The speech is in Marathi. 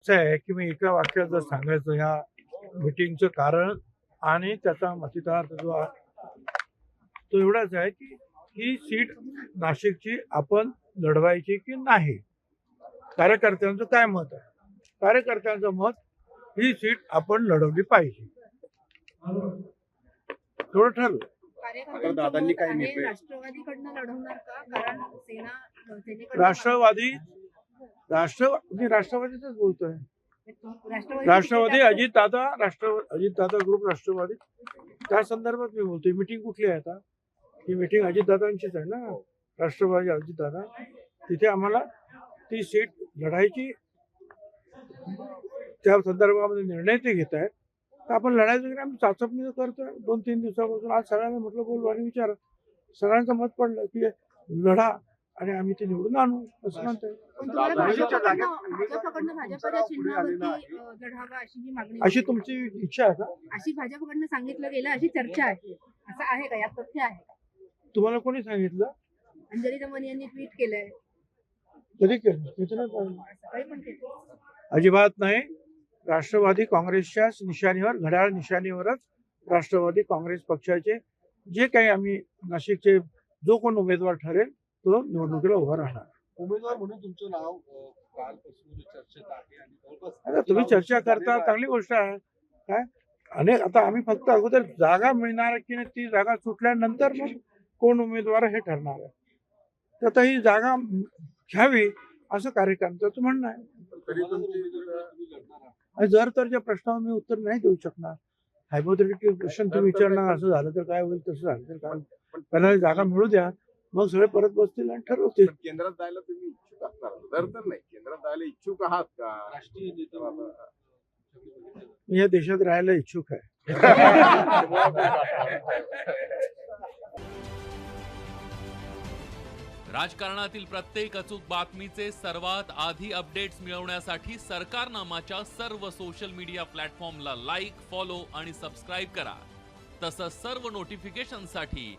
असं आहे की मी एका वाक्यात जर सांगायचं ह्या मिटिंगचं कारण आणि त्याचा मतितार्थ जो तो एवढाच आहे की ही सीट नाशिकची आपण लढवायची की नाही? कार्यकर्त्यांचं काय मत आहे? कार्यकर्त्यांचं मत ही सीट आपण लढवली पाहिजे. थोडं ठरलं. राष्ट्रवादी राष्ट्रवादी मी राष्ट्रवादीच बोलतोय. राष्ट्रवादी अजित दादा राष्ट्र अजित दादा ग्रुप राष्ट्रवादी. त्या संदर्भात मी बोलतोय. मिटिंग कुठली आहे आता? ही मिटिंग अजित दादांचीच आहे ना? राष्ट्रवादी अजित दादा. तिथे आम्हाला ती सीट लढायची त्या संदर्भामध्ये निर्णय ते घेत आहेत. तर आपण लढायचं की आम्ही चाचपणी करतोय. दोन तीन दिवसापासून. आज सगळ्यांना म्हटलं बोलू आणि विचार. सगळ्यांचं मत पडलं की लढा. आणि आम्ही ते निवडून आणू असं म्हणतोय. अशी जी मागणी अशी तुमची इच्छा आहे का? अशी भाजपकडनं सांगितलं गेलं अशी चर्चा आहे. असं आहे का? यात तथ्य आहे का? तुम्हाला कोणी सांगितलं? अंजली दमन यांनी ट्विट केलंय. कधी केलं. अजिबात नाही. राष्ट्रवादी काँग्रेसच्या निशाणीवर घड्याळ निशाणीवरच राष्ट्रवादी काँग्रेस पक्षाचे जे काही आम्ही नाशिकचे जो कोण उमेदवार ठरेल तो निवडणुकीला उभा राहणार. उमेदवार म्हणून तुमचं नाव अ, कालपासून चर्चेत आहे आणि जवळपास आता तुम्ही चर्चा करता चांगली गोष्ट आहे. काय? अनेक आता आम्ही फक्त अगोदर जागा मिळणार की नाही ती जागा सुटल्यानंतर मग कोण उमेदवार हे ठरणार आहे. तर आता ही जागा घ्यावी असं कार्यकर्त्याचं म्हणणं आहे. तरी तुमची तुम्ही लढणार आहात. आणि जर तर ज्या प्रश्नावर मी उत्तर नाही देऊ शकणार हायपोथेटिकल क्वेश्चन तुम्ही विचारणार असं झालं तर काय होईल तसं झालं तर काय होईल. पहिला जागा मिळू द्या. मग सगळे परत बसतील आणि ठरवतील. पण केंद्रात जायला तुम्ही इच्छुक असणार. तर तर नाही. केंद्रात जायला इच्छुक आहात का? राष्ट्रीय नेते मी या देशात राहायला इच्छुक आहे. राजकारणातील प्रत्येक अचूक बातमीचे सर्वात आधी अपडेट्स मिळवण्यासाठी सरकारनामाच्या सर्व सोशल मीडिया प्लॅटफॉर्मला लाईक फॉलो आणि सबस्क्राईब करा. तसंच सर्व नोटिफिकेशनसाठी